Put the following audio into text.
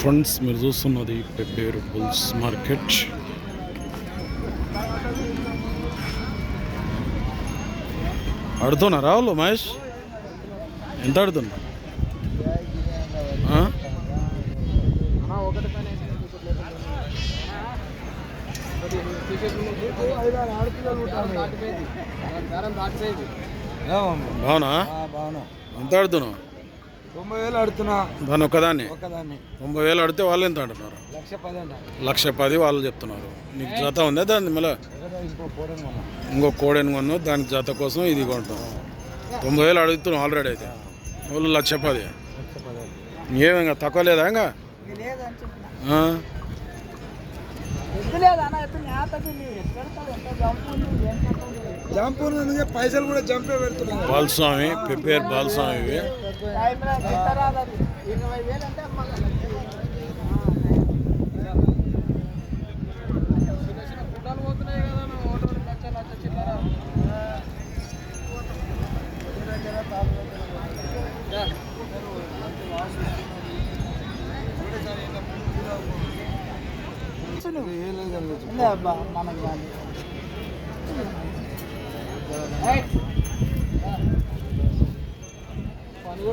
Friends మీరు చూస్తున్నది Pebbair bulls market. అడుగుతున్నారా వాళ్ళు మహేష్? ఎంత అడుగుతున్నా ఆ? బావునా బాగున్నా? ఎంత అడుగుతున్నావు తొంభై వేలు ఆడుతున్నా దాని ఒక్కదాన్ని? తొంభై వేలు అడితే వాళ్ళు ఎంత అంటున్నారు? లక్ష పది అంట. లక్ష పది వాళ్ళు చెప్తున్నారు. నీకు జత ఉందా దాన్ని మళ్ళీ? ఇంకో కోడెని కొన్నావు దానికి జత కోసం ఇది కొంటాం తొంభై వేలు అడుగుతున్నాం ఆల్రెడీ అయితే. వాళ్ళు లక్ష పది. ఇంకా తక్కువ లేదా ఇంకా? ఆ? జంపు పైసలు కూడా జంపే పెడుతున్నా బాలస్వామి పెప్పేరు బాలస్వామి ఇవి మనకి